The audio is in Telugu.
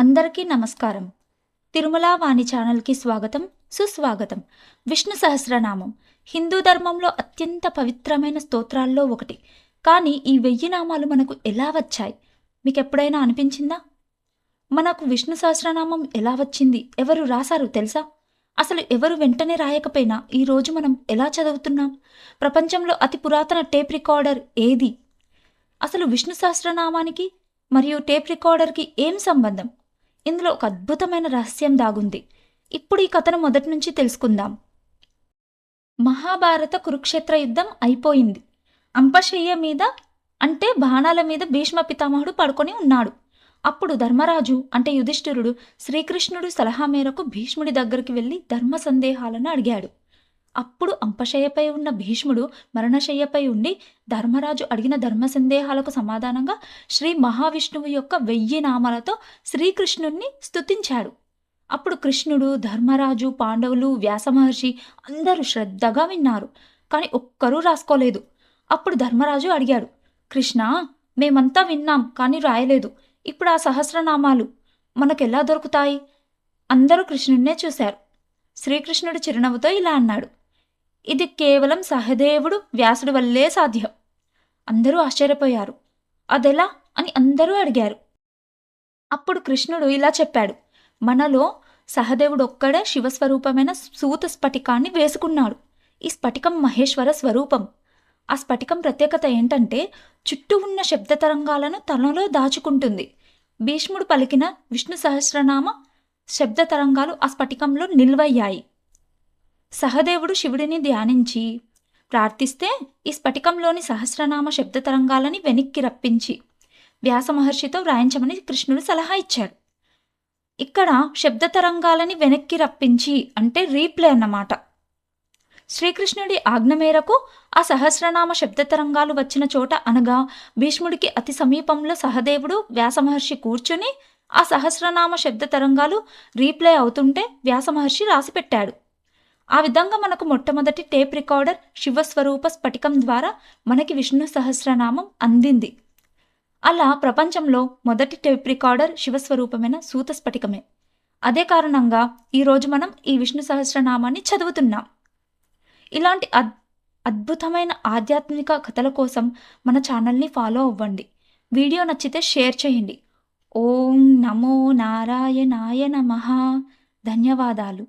అందరికీ నమస్కారం. తిరుమల వాణి ఛానల్కి స్వాగతం సుస్వాగతం. విష్ణు సహస్రనామం. హిందూ ధర్మంలో అత్యంత పవిత్రమైన స్తోత్రాల్లో ఒకటి. కానీ ఈ వెయ్యి నామాలు మనకు ఎలా వచ్చాయి? మీకు ఎప్పుడైనా అనిపించిందా? మనకు విష్ణు సహస్రనామం ఎలా వచ్చింది? ఎవరు రాశారు తెలుసా? అసలు ఎవరు వెంటనే రాయకపోయినా ఈరోజు మనం ఎలా చదువుతున్నాం? ప్రపంచంలో అతి పురాతన టేప్ రికార్డర్ ఏది? అసలు విష్ణు సహస్రనామానికి మరియు టేప్ రికార్డర్కి ఏం సంబంధం? ఇందులో ఒక అద్భుతమైన రహస్యం దాగుంది. ఇప్పుడు ఈ కథను మొదటి నుంచి తెలుసుకుందాం. మహాభారత కురుక్షేత్ర యుద్ధం అయిపోయింది. అంపశయ్య మీద అంటే బాణాల మీద భీష్మ పితామహుడు పడుకొని ఉన్నాడు. అప్పుడు ధర్మరాజు అంటే యుధిష్ఠిరుడు శ్రీకృష్ణుడు సలహా మేరకు భీష్ముడి దగ్గరికి వెళ్ళి ధర్మ సందేహాలను అడిగాడు. అప్పుడు అంపశయ్యపై ఉన్న భీష్ముడు మరణశయ్యపై ఉండి ధర్మరాజు అడిగిన ధర్మ సందేహాలకు సమాధానంగా శ్రీ మహావిష్ణువు యొక్క వెయ్యి నామాలతో శ్రీకృష్ణుణ్ణి స్తుతించాడు. అప్పుడు కృష్ణుడు ధర్మరాజు పాండవులు వ్యాసమహర్షి అందరూ శ్రద్ధగా విన్నారు. కానీ ఒక్కరూ రాసుకోలేదు. అప్పుడు ధర్మరాజు అడిగాడు కృష్ణ మేమంతా విన్నాం కానీ రాయలేదు. ఇప్పుడు ఆ సహస్రనామాలు మనకెలా దొరుకుతాయి? అందరూ కృష్ణుణ్ణే చూశారు. శ్రీకృష్ణుడు చిరునవ్వుతో ఇలా అన్నాడు ఇది కేవలం సహదేవుడు వ్యాసుడి వల్లే సాధ్యం. అందరూ ఆశ్చర్యపోయారు. అదెలా అని అందరూ అడిగారు. అప్పుడు కృష్ణుడు ఇలా చెప్పాడు. మనలో సహదేవుడు ఒక్కడే శివస్వరూపమైన సూత స్ఫటికాన్ని వేసుకున్నాడు. ఈ స్ఫటికం మహేశ్వర స్వరూపం. ఆ స్ఫటికం ప్రత్యేకత ఏంటంటే చుట్టూ ఉన్న శబ్ద తరంగాలను తనలో దాచుకుంటుంది. భీష్ముడు పలికిన విష్ణు సహస్రనామ శబ్ద తరంగాలు ఆ స్ఫటికంలో నిల్వయ్యాయి. సహదేవుడు శివుడిని ధ్యానించి ప్రార్థిస్తే ఈ స్ఫటికంలోని సహస్రనామ శబ్ద తరంగాలని వెనక్కి రప్పించి వ్యాస మహర్షితో వ్రాయించమని కృష్ణుడు సలహా ఇచ్చాడు. ఇక్కడ శబ్ద తరంగాలని వెనక్కి రప్పించి అంటే రీప్లే అన్నమాట. శ్రీకృష్ణుడి ఆజ్ఞ మేరకు ఆ సహస్రనామ శబ్ద తరంగాలు వచ్చిన చోట అనగా భీష్ముడికి అతి సమీపంలో సహదేవుడు వ్యాసమహర్షి కూర్చుని ఆ సహస్రనామ శబ్ద తరంగాలు రీప్లే అవుతుంటే వ్యాసమహర్షి రాసిపెట్టాడు. ఆ విధంగా మనకు మొట్టమొదటి టేప్ రికార్డర్ శివస్వరూప స్ఫటికం ద్వారా మనకి విష్ణు సహస్రనామం అందింది. అలా ప్రపంచంలో మొదటి టేప్ రికార్డర్ శివస్వరూపమైన సూత స్ఫటికమే. అదే కారణంగా ఈరోజు మనం ఈ విష్ణు సహస్రనామాన్ని చదువుతున్నాం. ఇలాంటి అద్ అద్భుతమైన ఆధ్యాత్మిక కథల కోసం మన ఛానల్ని ఫాలో అవ్వండి. వీడియో నచ్చితే షేర్ చేయండి. ఓం నమో నారాయణాయ నమ. ధన్యవాదాలు.